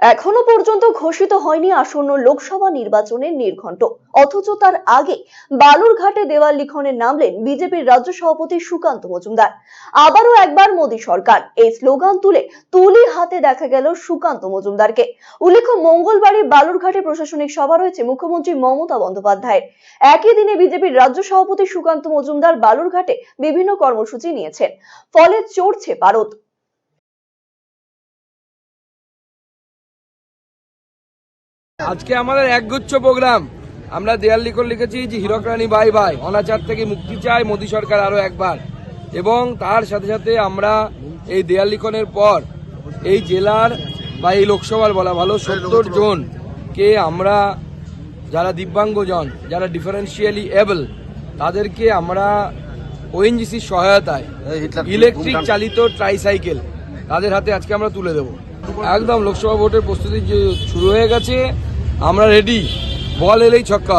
এখনও পর্যন্ত ঘোষিত হয়নি আসন্ন লোকসভা নির্বাচনের নির্ঘণ্ট। অথচ তার আগে বালুরঘাটে দেওয়াল লিখনে নামলেন বিজেপির রাজ্য সভাপতি সুকান্ত মজুমদার। আবারও একবার মোদী সরকার। এই স্লোগান তুলে তুলি হাতে দেখা গেল সুকান্ত মজুমদারকে। উল্লেখ্য মঙ্গলবারই বালুরঘাটে প্রশাসনিক সভা রয়েছে মুখ্যমন্ত্রী মমতা বন্দ্যোপাধ্যায়ের। একই দিনে বিজেপির রাজ্য সভাপতি সুকান্ত মজুমদার বালুরঘাটে বিভিন্ন কর্মসূচি নিয়েছেন। ফলে চড়ছে পারদ। আজকে আমাদের একগুচ্ছ প্রোগ্রাম। আমরা দেয়াল লিখন লিখেছি যে হীরক রানী বাই বাই। অনাচার থেকে মুক্তি চায় মোদী সরকার আরও একবার। এবং তার সাথে সাথে আমরা এই দেয়াল লিখনের পর এই জেলার বা এই লোকসভার বলা ভালো সত্তর জন কে আমরা যারা দিব্যাঙ্গজন যারা ডিফারেন্সিয়ালি এবল তাদেরকে আমরা ওএনজিসির সহায়তায় ইলেকট্রিক চালিত ট্রাইসাইকেল তাদের হাতে আজকে আমরা তুলে দেব। একদম লোকসভা ভোটের প্রস্তুতি শুরু হয়ে গেছে আমরা রেডি বল এলেই ছক্কা।